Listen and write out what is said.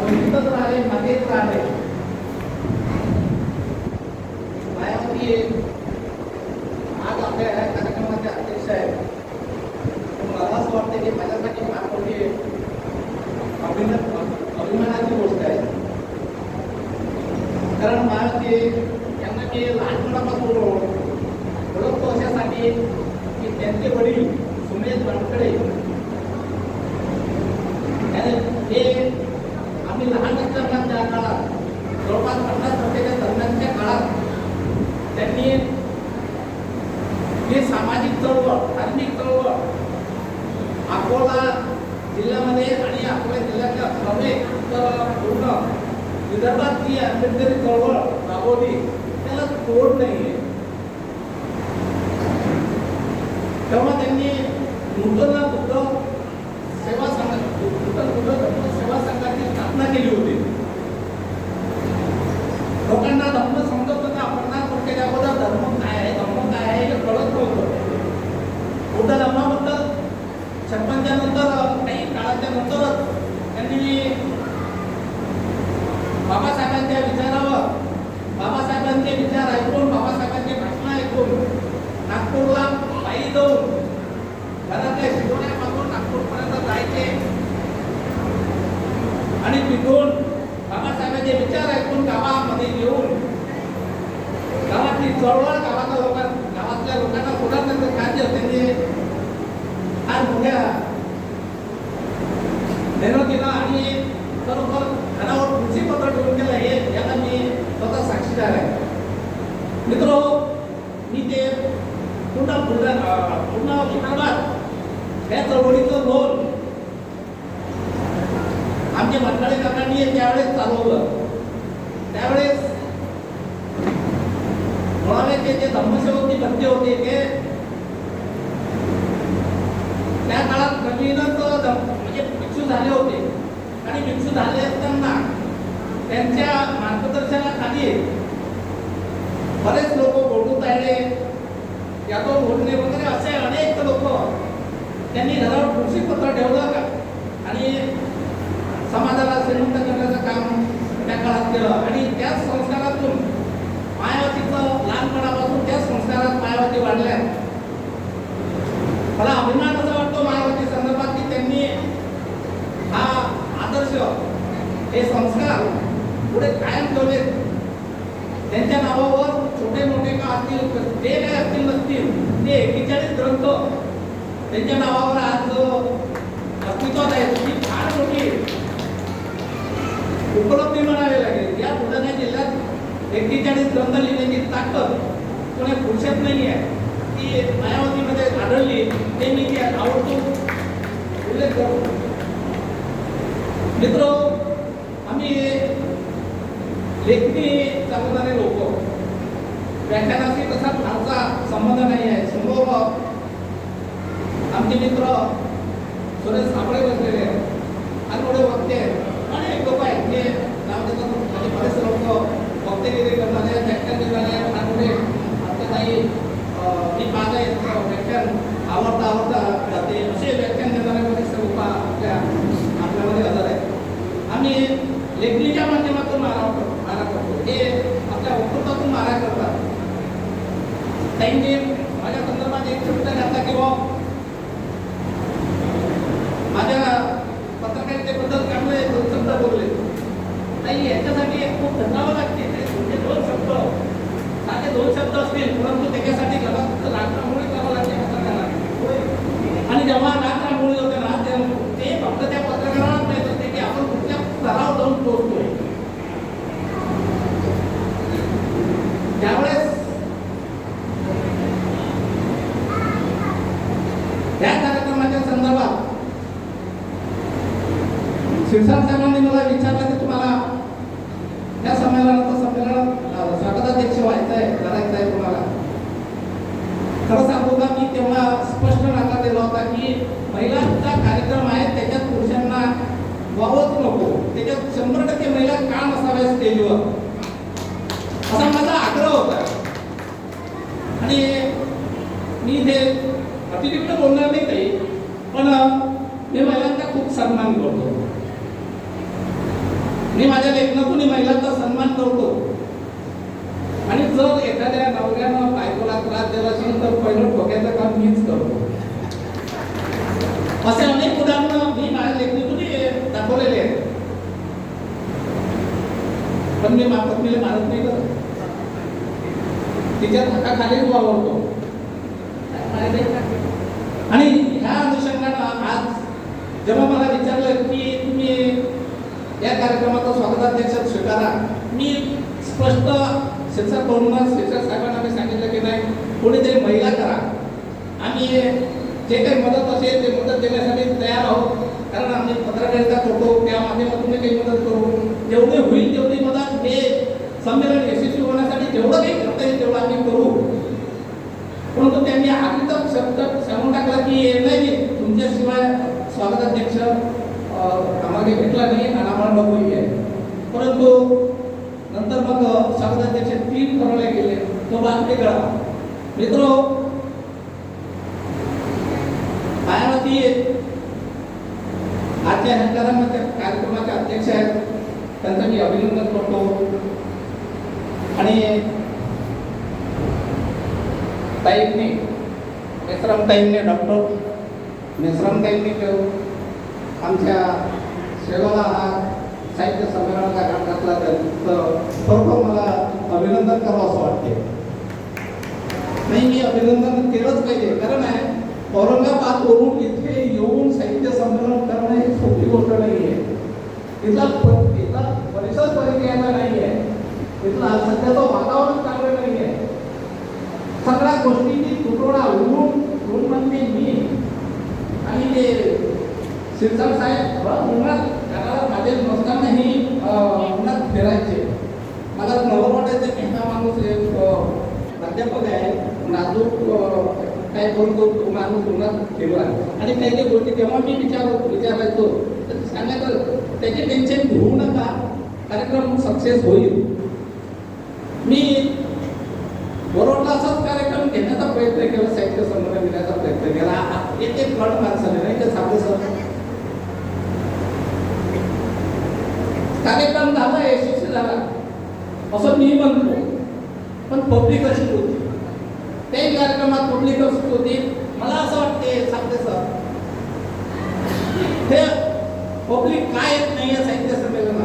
वंचितच राहिले मागेच राहिले. मायावती आज आपल्या या कार्यक्रमाचे अध्यक्ष आहेत. मला असं वाटतं की माझ्यासाठी फार मोठी अभिमान अभिमानाची गोष्ट आहे. कारण मायावती यांना मी लहानपणापासून ओळखतो. अशासाठी की त्यांचे वडील सुमेश वानखडे. हे आम्ही लहान असताना त्या काळात जवळपास पन्नास वर्षाच्या दरम्यानच्या काळात त्यांनी हे सामाजिक चळवळ धार्मिक चळवळ अकोला जिल्ह्यामध्ये आणि अकोला जिल्ह्याच्या नव्हे तर पूर्ण विदर्भात जी आंबेडकरी चळवळ राबवली. त्याला तोड नाही आहे तेव्हा त्यांनी नूतन बुद्ध सेवा संघ नूतन बुद्ध धर्म सेवा संघाची स्थापना केली होती लोकांना धर्म समजत होता पन्नास वर्षाच्या अगोदर धर्म काय आहे धर्म काय आहे हे कळत नव्हतं बुद्ध धर्माबद्दल छप्पनच्या नंतर काही काळाच्या नंतरच त्यांनी बाबासाहेबांच्या विचारावर बाबासाहेबांचे विचार ऐकून बाबासाहेबांचे भाषण ऐकून नागपूरला पायी जाऊन घरातल्या शिकवण्यापासून नागपूरपर्यंत जायचे आणि तिथून बाबासाहेबांचे विचार ऐकून गावामध्ये येऊन गावातली चळवळ गावातल्या लोकांना गावातल्या लोकांना सुधारण्याचं कार्य त्यांनी फार मोठ्या मेहनतीनं आणि खरोखर घरावर कृषी पत्र ठेवून केलं हे याला मी स्वतः साक्षीदार आहे. मित्र मी ते पुन्हा पुन्हा पुन्हा पुन्हा या चळवळीचं लोन आमच्या मंडळी काकांनी त्यावेळेस चालवलं. त्यावेळेस मुळाव्याचे जे धर्मसेवक भरती होते ते त्या काळात नवीनच म्हणजे भिक्षू झाले होते. आणि भिक्षू झाले असताना त्यांच्या मार्गदर्शनाखाली बरेच लोक गोडू तायडे यादव घोडणे वगैरे असे अनेक लोक त्यांनी घरावर कृषी पत्र ठेवलं. आणि समाजाला करण्याचं काम त्या काळात केलं. आणि त्याच संस्कारातून मायावतीचं लहानपणापासून त्याच संस्कारात मायावती वाढल्या. मला अभिमान असा वाटतो मायावती संदर्भात की त्यांनी हा आदर्श हे संस्कार पुढे कायम ठेवले त्यांच्या नावावर छोटे मोठे का असतील जे काय असतील नसतील ते एकेचाळीस ग्रंथ त्यांच्या नावावर आज अस्तित्वात आहेत. ही फार मोठी उपलब्ध म्हणावी लागेल. या बुलढाणा जिल्ह्यात एक्केचाळीस ग्रंथ लिहिण्याची ताकद कोणी पुरुषात नाही आहे. ती मायावतीमध्ये आढळली. ते मी ती आवडतो उल्लेख करतो मित्र आम्ही लेखणी चालवणारे लोक. व्याख्यानाशी तसा फारसा संबंध नाही आहे. संभव आमचे मित्र सुरेश सापळे बसलेले आहेत. आणि थोडे वक्ते आहेत अनेक लोक आहेत जे नाव देतात म्हणजे बरेच लोक वक्तेगिरी करणारे व्याख्यान देणारे फार मोठे आता काही मी पाहत आहे व्याख्यान आवडता आवडता जाते असे व्याख्यान देणारे बरेच लोक आपल्या आपल्यामध्ये हजर आहेत आम्ही लेखणीच्या माध्यमातून मारा करतो मारा करतो. हे आपल्या वक्तृत्वातून मारा करतात. त्यांनी माझ्या संदर्भात एक शब्द घातला की बुवा माझ्या पत्रकारितेबद्दल चांगले दोन शब्द बोलले नाही याच्यासाठी एक खूप धन्यवाद लागते ते तुमचे दोन शब्द साधे दोन शब्द असतील परंतु त्याच्यासाठी घरात रात्रामुळे करावं लागते पत्रकाराला आणि जेव्हा रात्रामुळे होते ना तेव्हा ते फक्त त्या पत्रकाराला माहीत असते की आपण कुठल्या स्तरावर पोहोचतोय त्यावेळेस या कार्यक्रमाच्या संदर्भात शिरसाट साहेबांनी मला विचारलं की तुम्हाला या संमेलनाचं संमेलन अं, स्वागताध्यक्ष व्हायचं आहे करायचं आहे तुम्हाला? खरं सांगू का मी तेव्हा स्पष्ट नकार दिला होता की महिलांचा कार्यक्रम आहे त्याच्यात व्हावंच नको. त्याच्यात शंभर टक्के महिला काम असाव्या स्टेजवर असा माझा आग्रह होता. आणि मी हे अतिरिक्त बोलणार नाही काही पण मी महिलांचा खूप सन्मान करतो. मी माझ्या लेखनातून महिलांचा सन्मान करतो. आणि जर एखाद्या नवऱ्यानं बायकोला त्रास दिला असेल तर पहिलं ठोक्याचं काम मीच करतो. असे अनेक उदाहरणं मी माझ्या लेखणीतून दाखवलेले आहेत. पण मी पत्नीला मारत नाही करत. तिच्या हाताखालीच वावरतो आणि ह्या अनुषंगानं आज जेव्हा मला विचारलं की तुम्ही या कार्यक्रमाचा स्वागताध्यक्ष स्वीकारा मी स्पष्ट शिक्षक तरुणास शिक्षक साहेबांना मी सांगितलं की नाही कोणीतरी महिला करा. आम्ही जे काही मदत असेल ते मदत देण्यासाठी तयार आहोत. कारण आम्ही पत्रकारिता करतो त्या माध्यमातून काही मदत करू जेवढी होईल तेवढी मदत हे संमेलन यशस्वी होण्यासाठी जेवढं काही करता येईल तेवढं आम्ही करू. परंतु त्यांनी आखरीचा शब्द सांगून टाकला की नाही नाही, तुमच्याशिवाय स्वागताध्यक्ष अं, आम्हाला भेटला नाही आणि आम्हाला नकोही आहे. परंतु नंतर मग स्वागताध्यक्ष तीन ठरवले गेले. तो भाग वेगळा मित्र मायावती आजच्या ह्या कार्यक्रमाचे अध्यक्ष आहेत त्यांचं मी अभिनंदन करतो. आणि ताईंनी मेसराम ताईंनी डॉक्टर मेसराम ताईंनी तो आमच्या शेगावला हा साहित्य संमेलनाचा घाट घातला तर खरोखर मला अभिनंदन करावं असं वाटते नाही मी अभिनंदन केलंच पाहिजे. कारण आहे औरंगाबादवरून इथे येऊन साहित्य संमेलन करणं ही सोपी गोष्ट नाही आहे इथला प- इथला परिसर परिचयाचा नाही आहे इथला सध्याचं वातावरण चांगलं नाही आहे सगळ्या गोष्टींची तुटवडा उडून दोन म्हणजे मी आणि ते शिरसाट साहेब उन्हात त्याला माझे नसतानाही उन्हात फिरायचे. मला नवं मेहता माणूस एक प्राध्यापक आहे. नाजूक काय बोलतो तो माणूस उन्हात फिरला आणि काही काही गोष्टी तेव्हा मी विचार विचारायचो तर सांगायचं त्याचे टेन्शन घेऊ नका. कार्यक्रम सक्सेस होईल. मी बरोबर असाच कार्यक्रम घेण्याचा प्रयत्न केला साहित्य संमेलन घेण्याचा प्रयत्न केला. एक एक गट माणसाने नाही का साधे सर? कार्यक्रम झाला यशस्वी झाला. असं मी म्हणतो. पण पब्लिक अशी होती. त्याही कार्यक्रमात पब्लिक अशी होती. मला असं वाटते साधे सर हे पब्लिक काय येत नाही या साहित्य संमेलनाला